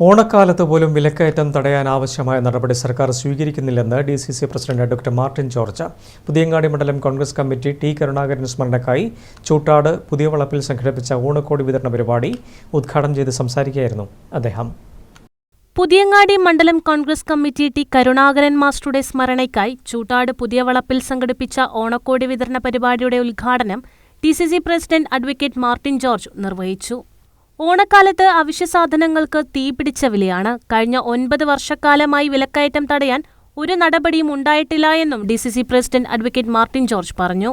ഓണക്കാലത്ത് പോലും വിലക്കയറ്റം തടയാൻ ആവശ്യമായ നടപടി സർക്കാർ സ്വീകരിക്കുന്നില്ലെന്ന് D C C president doctor Martin George. Puthiyangadi മണ്ഡലം കോൺഗ്രസ് കമ്മിറ്റി ടി കരുണാകരൻ സ്മരണക്കായി ചൂട്ടാട് പുതിയ വളപ്പിൽ സംഘടിപ്പിച്ച ഓണക്കോടി വിതരണ പരിപാടി ഉദ്ഘാടനം ചെയ്ത് സംസാരിക്കുകയായിരുന്നു അദ്ദേഹം. പുതിയങ്ങാടി മണ്ഡലം കോൺഗ്രസ് കമ്മിറ്റി ടി കരുണാകരൻ മാസ്റ്ററുടെ സ്മരണയ്ക്കായി ചൂട്ടാട് പുതിയ വളപ്പിൽ സംഘടിപ്പിച്ച ഓണക്കോടി വിതരണ പരിപാടിയുടെ ഉദ്ഘാടനം T C C president advocate Martin George നിർവഹിച്ചു. ഓണക്കാലത്ത് അവശ്യസാധനങ്ങൾക്ക് തീപിടിച്ച വിലയാണ്. കഴിഞ്ഞ ഒൻപത് വർഷക്കാലമായി വിലക്കയറ്റം തടയാൻ ഒരു നടപടിയും ഉണ്ടായിട്ടില്ല എന്നും D C C president advocate Martin George പറഞ്ഞു.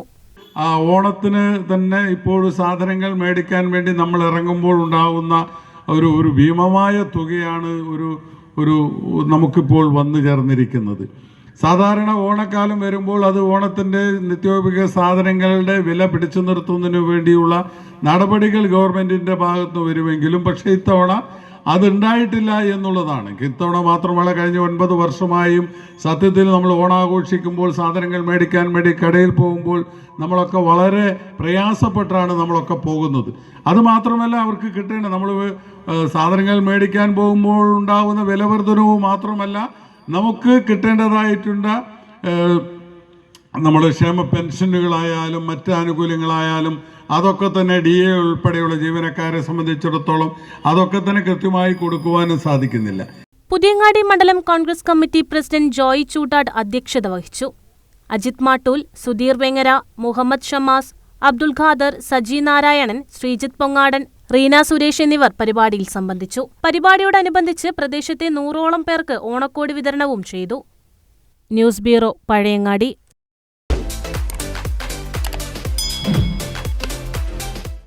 ആ ഓണത്തിന് തന്നെ ഇപ്പോൾ സാധനങ്ങൾ മേടിക്കാൻ വേണ്ടി നമ്മൾ ഇറങ്ങുമ്പോൾ ഉണ്ടാകുന്ന ഒരു ഒരു ഭീമമായ തുകയാണ് ഒരു ഒരു നമുക്കിപ്പോൾ വന്നു ചേർന്നിരിക്കുന്നത്. സാധാരണ ഓണക്കാലം വരുമ്പോൾ അത് ഓണത്തിന്റെ നിത്യോപയോഗ സാധനങ്ങളുടെ വില പിടിച്ചു നിർത്തുന്നതിന് വേണ്ടിയുള്ള നടപടികൾ ഗവൺമെന്റിന്റെ ഭാഗത്ത് വരുമെങ്കിലും പക്ഷേ ഇത്തവണ അതുണ്ടായിട്ടില്ല എന്നുള്ളതാണ്. ഇത്തവണ മാത്രമല്ല കഴിഞ്ഞ ഒൻപത് വർഷമായും സത്യത്തിൽ നമ്മൾ ഓണാഘോഷിക്കുമ്പോൾ സാധനങ്ങൾ മേടിക്കാൻ വേണ്ടി കടയിൽ പോകുമ്പോൾ നമ്മളൊക്കെ വളരെ പ്രയാസപ്പെട്ടാണ് നമ്മളൊക്കെ പോകുന്നത്. അതുമാത്രമല്ല അവർക്ക് കിട്ടേണ്ട നമ്മൾ സാധനങ്ങൾ മേടിക്കാൻ പോകുമ്പോൾ ഉണ്ടാകുന്ന വിലവർദ്ധനവും മാത്രമല്ല നമുക്ക് കിട്ടേണ്ടതായിട്ടുണ്ട് ഏഹ്, നമ്മുടെ ക്ഷേമ പെൻഷനുകളായാലും മറ്റ് ആനുകൂല്യങ്ങളായാലും അതൊക്കെ തന്നെ ഡി എ ഉൾപ്പെടെയുള്ള ജീവനക്കാരെ സംബന്ധിച്ചിടത്തോളം അതൊക്കെ തന്നെ കൃത്യമായി കൊടുക്കുവാനും സാധിക്കുന്നില്ല. പുതിയങ്ങാടി മണ്ഡലം കോൺഗ്രസ് കമ്മിറ്റി പ്രസിഡന്റ് ജോയ് ചൂട്ടാട് അധ്യക്ഷത വഹിച്ചു. അജിത് മാട്ടൂൽ സുധീർ വെങ്ങര മുഹമ്മദ് ഷമാസ് അബ്ദുൽ ഖാദർ സജി നാരായണൻ ശ്രീജിത്ത് പൊങ്ങാടൻ റീന സുരേഷ് എന്നിവർ പരിപാടിയിൽ സംബന്ധിച്ചു. പരിപാടിയോടനുബന്ധിച്ച് പ്രദേശത്തെ നൂറോളം പേർക്ക് ഓണക്കോടി വിതരണവും ചെയ്തു. News bureau Pazhayangadi.